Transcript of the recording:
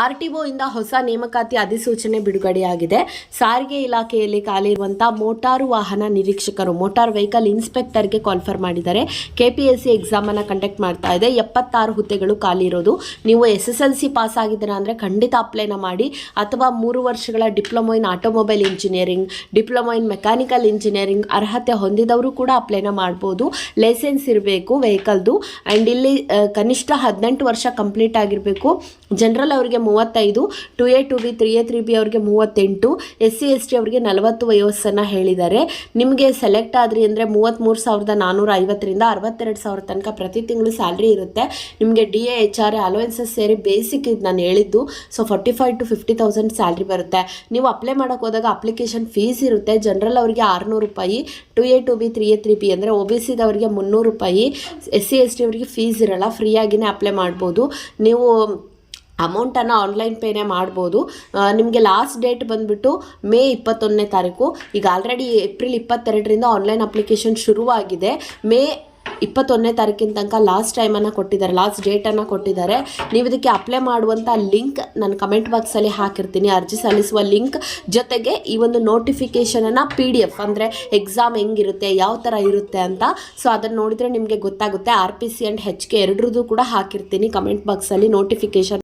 R T ಇಂದ ಹೊಸ ನೇಮಕಾತಿ ಅಧಿಸೂಚನೆ ಬಿಡುಗಡೆಯಾಗಿದೆ. ಸಾರಿಗೆ ಇಲಾಖೆಯಲ್ಲಿ ಖಾಲಿ ಇರುವಂತಹ ಮೋಟಾರು ವಾಹನ ನಿರೀಕ್ಷಕರು, ಮೋಟಾರ್ ವೆಹಿಕಲ್ ಇನ್ಸ್ಪೆಕ್ಟರ್ಗೆ ಕಾಲ್ಫರ್ ಮಾಡಿದ್ದಾರೆ. ಕೆಪಿಎಸ್ಸಿ ಎಕ್ಸಾಮ್ ಅನ್ನ ಕಂಡಕ್ಟ್ ಮಾಡ್ತಾ ಇದೆ. ಎಪ್ಪತ್ತಾರು ಹುದ್ದೆಗಳು ಖಾಲಿ ಇರೋದು. ನೀವು S S L C pass ಆಗಿದ್ದೀರಾ ಅಂದರೆ ಖಂಡಿತ ಅಪ್ಲೈನ ಮಾಡಿ. ಅಥವಾ ಮೂರು ವರ್ಷಗಳ diploma in automobile engineering, diploma in mechanical engineering ಅರ್ಹತೆ ಹೊಂದಿದವರು ಕೂಡ ಅಪ್ಲೈನ ಮಾಡ್ಬೋದು. ಲೈಸೆನ್ಸ್ ಇರಬೇಕು ವೆಹಿಕಲ್ದು. ಆ್ಯಂಡ್ ಇಲ್ಲಿ ಕನಿಷ್ಠ ಹದಿನೆಂಟು ವರ್ಷ ಕಂಪ್ಲೀಟ್ ಆಗಿರಬೇಕು. ಜನರಲ್ ಅವರಿಗೆ ಮೂವತ್ತೈದು two A two B three A three B ಅವ್ರಿಗೆ ಮೂವತ್ತೆಂಟು ಎಸ್ ಸಿ ಎಸ್ ಟಿ ಅವರಿಗೆ ನಲವತ್ತು ವಯಸ್ಸನ್ನು ಹೇಳಿದ್ದಾರೆ. ನಿಮಗೆ ಸೆಲೆಕ್ಟ್ ಆದ್ರಿ ಅಂದರೆ ಮೂವತ್ತ್ಮೂರು ಸಾವಿರದ ನಾನ್ನೂರ ಐವತ್ತರಿಂದ ಅರವತ್ತೆರಡು ಸಾವಿರ ತನಕ ಪ್ರತಿ ತಿಂಗಳು ಸ್ಯಾಲ್ರಿ ಇರುತ್ತೆ. ನಿಮಗೆ D A H R allowances ಸೇರಿ ಬೇಸಿಕ್ ಇದು ನಾನು ಹೇಳಿದ್ದು. So forty five to fifty thousand salary ಬರುತ್ತೆ. ನೀವು ಅಪ್ಲೈ ಮಾಡೋಕೆ ಹೋದಾಗ ಅಪ್ಲಿಕೇಶನ್ ಫೀಸ್ ಇರುತ್ತೆ. ಜನರಲ್ ಅವರಿಗೆ ಆರುನೂರು ರೂಪಾಯಿ two A two B three A three B ಅಂದರೆ ಒ ಬಿ ಸಿದವರಿಗೆ ಮುನ್ನೂರು ರೂಪಾಯಿ ಎಸ್ ಸಿ ಎಸ್ ಟಿ ಅವರಿಗೆ ಫೀಸ್ ಇರಲ್ಲ. ಫ್ರೀಯಾಗಿಯೇ ಅಪ್ಲೈ ಮಾಡ್ಬೋದು. ನೀವು ಅಮೌಂಟನ್ನು ಆನ್ಲೈನ್ ಪೇನೇ ಮಾಡ್ಬೋದು. ನಿಮಗೆ ಲಾಸ್ಟ್ ಡೇಟ್ ಬಂದುಬಿಟ್ಟು ಮೇ ಇಪ್ಪತ್ತೊಂದನೇ ತಾರೀಕು. ಈಗ ಆಲ್ರೆಡಿ ಏಪ್ರಿಲ್ ಇಪ್ಪತ್ತೆರಡರಿಂದ ಆನ್ಲೈನ್ ಅಪ್ಲಿಕೇಶನ್ ಶುರುವಾಗಿದೆ. ಮೇ ಇಪ್ಪತ್ತೊಂದನೇ ತಾರೀಕಿನ ತನಕ ಲಾಸ್ಟ್ ಟೈಮನ್ನು ಕೊಟ್ಟಿದ್ದಾರೆ ಲಾಸ್ಟ್ ಡೇಟನ್ನು ಕೊಟ್ಟಿದ್ದಾರೆ. ನೀವು ಇದಕ್ಕೆ ಅಪ್ಲೈ ಮಾಡುವಂಥ ಲಿಂಕ್ ನಾನು ಕಮೆಂಟ್ ಬಾಕ್ಸಲ್ಲಿ ಹಾಕಿರ್ತೀನಿ. ಅರ್ಜಿ ಸಲ್ಲಿಸುವ ಲಿಂಕ್ ಜೊತೆಗೆ ಈ ಒಂದು ನೋಟಿಫಿಕೇಷನನ್ನು ಪಿ ಡಿ ಎಫ್ ಅಂದರೆ ಎಕ್ಸಾಮ್ ಹೆಂಗಿರುತ್ತೆ, ಯಾವ ಥರ ಇರುತ್ತೆ ಅಂತ. ಸೊ ಅದನ್ನು ನೋಡಿದರೆ ನಿಮಗೆ ಗೊತ್ತಾಗುತ್ತೆ. R P C and H K ಎರಡರದ್ದು ಕೂಡ ಹಾಕಿರ್ತೀನಿ. ಕಮೆಂಟ್ ಬಾಕ್ಸಲ್ಲಿ ನೋಟಿಫಿಕೇಷನ್